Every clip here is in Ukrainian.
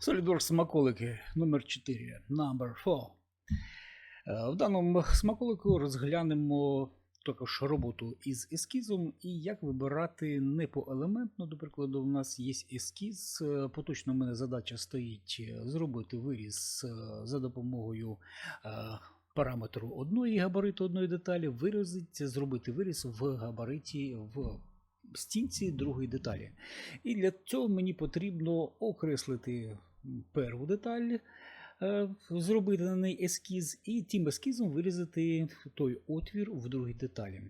SolidWorks смаколики номер 4 number 4. Е, В даному смаколику розглянемо також роботу із ескізом і як вибирати не поелементно. До прикладу, у нас є ескіз. Е, Поточно в мене задача стоїть е, зробити виріз за допомогою параметру одної габариту одної деталі, виразити, зробити виріз в габариті в стінці другої деталі. І для цього мені потрібно окреслити перву деталь, е, зробити на неї ескіз, і тим ескізом вирізати той отвір в другій деталі.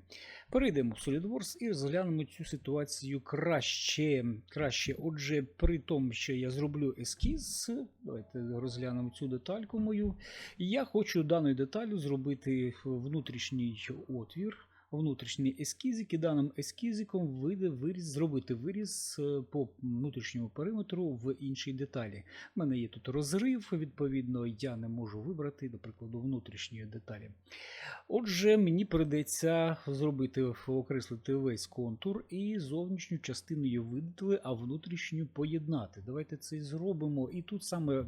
Перейдемо в SolidWorks і розглянемо цю ситуацію краще. краще. Отже, при тому, що я зроблю ескіз, давайте розглянемо цю детальку мою. Я хочу даною деталю зробити внутрішній отвір внутрішній ескізик і даним ескізиком вийде виріз, зробити виріз е, по внутрішньому периметру в іншій деталі. У мене є тут розрив, відповідно, я не можу вибрати, до прикладу, внутрішньої деталі. Отже, мені прийдеться зробити, окреслити весь контур і зовнішню частину її видати, а внутрішню поєднати. Давайте це і зробимо. І тут саме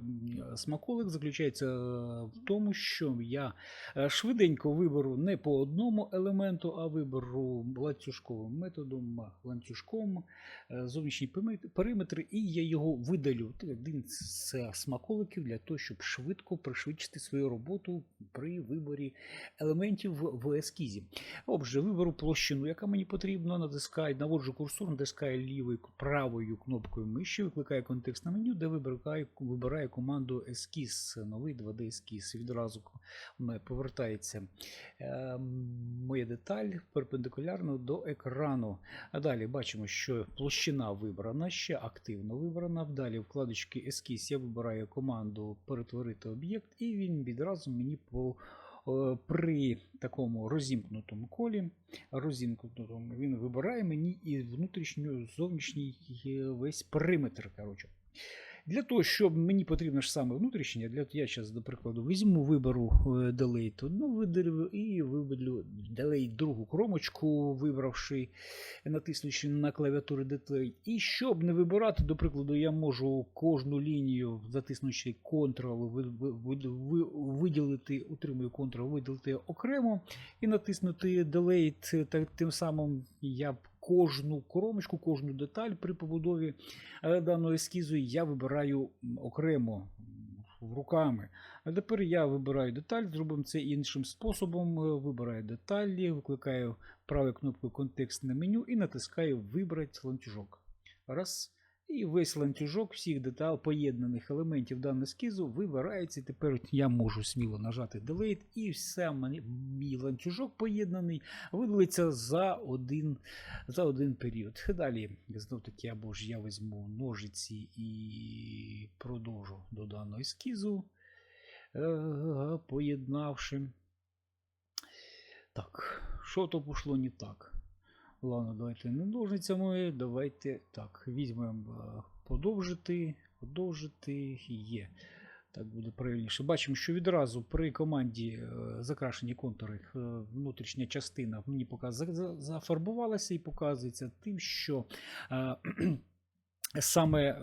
смаколик заключається е, в тому, що я е, швиденько виберу не по одному елементу, а виберу ланцюжковим методом, ланцюжком е, зовнішній периметр- і я його видалю. Це один з смаколиків для того, щоб швидко пришвидшити свою роботу при виборі елементів в ескізі. Отже, виберу площину, яка мені потрібна, натискаю, наводжу курсор, натискаю лівою правою кнопкою миші, викликаю контекстне меню, де вибираю, вибираю команду ескіз, новий 2D ескіз. Відразу повертається е, моя деталь перпендикулярно до екрану. А далі бачимо, що площина вибрана, ще активно вибрана. Далі в вкладочці ескіз я вибираю команду перетворити об'єкт, і він відразу мені по е, при такому розімкнутому колі, розімкнутому, він вибирає мені і внутрішню, зовнішній е, весь периметр. Коротше. Для того, щоб мені потрібно ж саме внутрішнє, для я зараз, до прикладу, візьму, виберу Delete одну видалю і виберу Delete другу кромочку, вибравши, натиснувши на клавіатурі Delete. І щоб не вибирати, до прикладу, я можу кожну лінію, затиснувши Ctrl, ви- ви- ви- ви- виділити, утримую Ctrl, виділити окремо і натиснути Delete. Та тим самим я кожну коромочку, кожну деталь при побудові е, даного ескізу я вибираю окремо руками. А тепер я вибираю деталь, зробимо це іншим способом. Е, Вибираю деталі, викликаю правою кнопкою контекстне меню і натискаю Вибрати ланцюжок. Раз. І весь ланцюжок всіх деталей поєднаних елементів даного ескізу вибирається. Тепер я можу сміло нажати Delete, і все мій ланцюжок поєднаний видалиться за один, за один період. Далі, знов таки, або ж я візьму ножиці і продовжу до даного ескізу, е, поєднавши. Так, що то пішло не так? Ладно, давайте не ножницями, давайте так, візьмемо е, подовжити, подовжити, є. Так буде правильніше. Бачимо, що відразу при команді е, закрашені контури е, внутрішня частина мені зафарбувалася і показується тим, що саме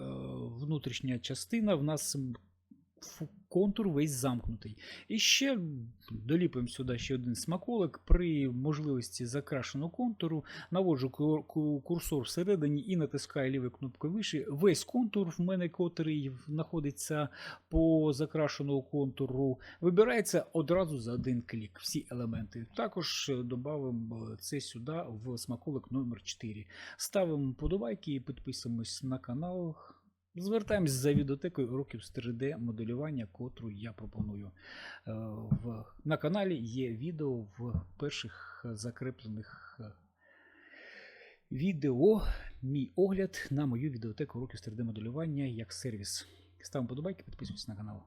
внутрішня частина в нас контур весь замкнутий. І ще доліпимо сюди ще один смаколик. При можливості закрашеного контуру наводжу курсор всередині і натискаю лівою кнопкою вище. Весь контур в мене, котрий знаходиться по закрашеного контуру, вибирається одразу за один клік. Всі елементи. Також додамо це сюди в смаколик номер 4 Ставимо подобайки і підписуємось на канал. Звертаємось за відеотекою уроків з 3D моделювання, котру я пропоную. Е, на каналі є відео в перших закреплених е, відео. Мій огляд на мою відеотеку уроків з 3D моделювання як сервіс. Ставимо подобайки, підписуйтесь на канал.